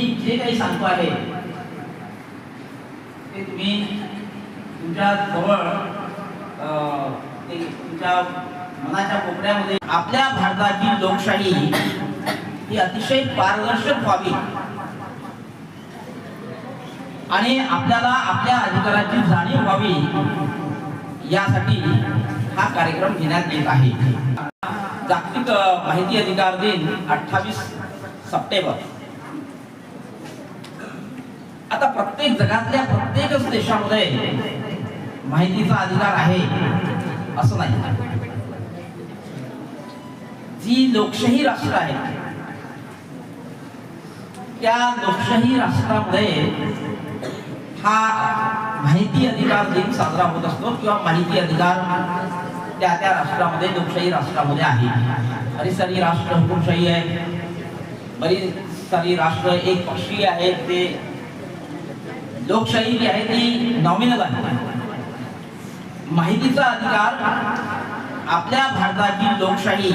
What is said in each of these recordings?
मी जे काही सांगतो आहे ते तुम्ही तुमच्या जवळ ते तुमच्या मनाच्या कोपऱ्यामध्ये आपल्या भारताची लोकशाही ही अतिशय पारदर्शक व्हावी. आणि आपल्याला आपल्या अधिकाराची जाणीव व्हावी यासाठी हा कार्यक्रम घेण्यात येत आहे. जागतिक माहिती अधिकार दिन अठ्ठावीस सप्टेंबर. आता प्रत्येक जगातल्या प्रत्येकच देशामध्ये माहितीचा अधिकार आहे असं नाही. जी लोकशाही राष्ट्र आहे त्या लोकशाही राष्ट्रामध्ये हा माहिती अधिकार दिन साजरा होत असतो किंवा माहिती अधिकार त्या त्या राष्ट्रामध्ये लोकशाही राष्ट्रामध्ये आहे. अरे सारी राष्ट्र हुकुमशाही आहे बरी सारी राष्ट्र एक पक्षीय आहेत ते लोकशाही जी आहे ती नॉमिनल आहे. माहितीचा अधिकार आपल्या भारताची लोकशाही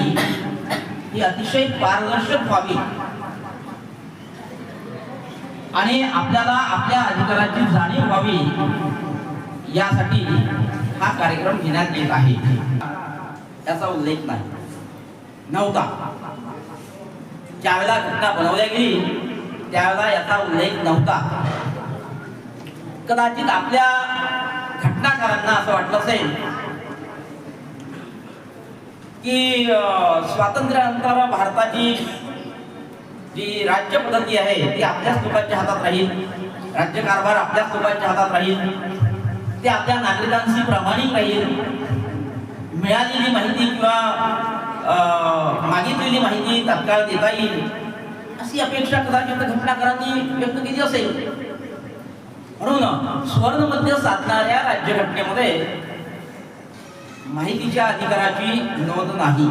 ही अतिशय पारदर्शक व्हावी. आणि आपल्याला आपल्या अधिकाराची जाणीव व्हावी यासाठी हा कार्यक्रम घेण्यात येत आहे. याचा उल्लेख नाही. नव्हता. ज्यावेळेला घटना बनवल्या गेली त्यावेळेला याचा उल्लेख नव्हता. कदाचित आपल्या घटनाकारांना असं वाटलं असेल की स्वातंत्र्यानंतर भारताची जी राज्य पद्धती आहे ती आपल्याच लोकांच्या हातात राहील. राज्यकारभार आपल्याच लोकांच्या हातात राहील. ते आपल्या नागरिकांशी प्रामाणिक राहील. मिळालेली माहिती किंवा अं, मागितलेली माहिती तत्काळ देता येईल. अशी अपेक्षा कदाचित घटनाकारांनी व्यक्त केली असेल. म्हणून स्वर्ण मध्य साधणाऱ्या राज्यघटनेमध्ये माहितीच्या अधिकाराची नोंद नाही.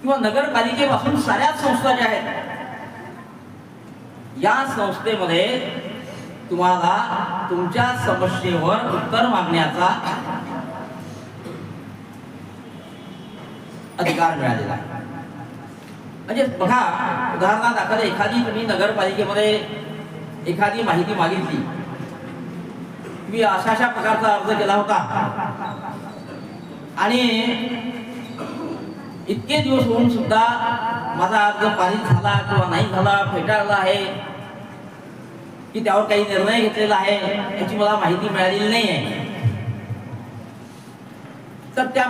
किंवा नगरपालिकेपासून साऱ्याच संस्था ज्या आहेत या संस्थेमध्ये तुम्हाला तुमच्या समस्येवर उत्तर मागण्याचा अधिकार मिळालेला आहे. म्हणजे बघा उदाहरणादाखल एखादी तुम्ही नगरपालिकेमध्ये एखादी माहिती मागितली. मी अशा अशा प्रकारचा अर्ज केला होता. आणि इतके दिवस होऊन सुद्धा माझा अर्ज पारित झाला किंवा नाही झाला फेटाळला आहे की त्यावर काही निर्णय घेतलेला आहे याची मला माहिती मिळालेली नाही आहे तर त्या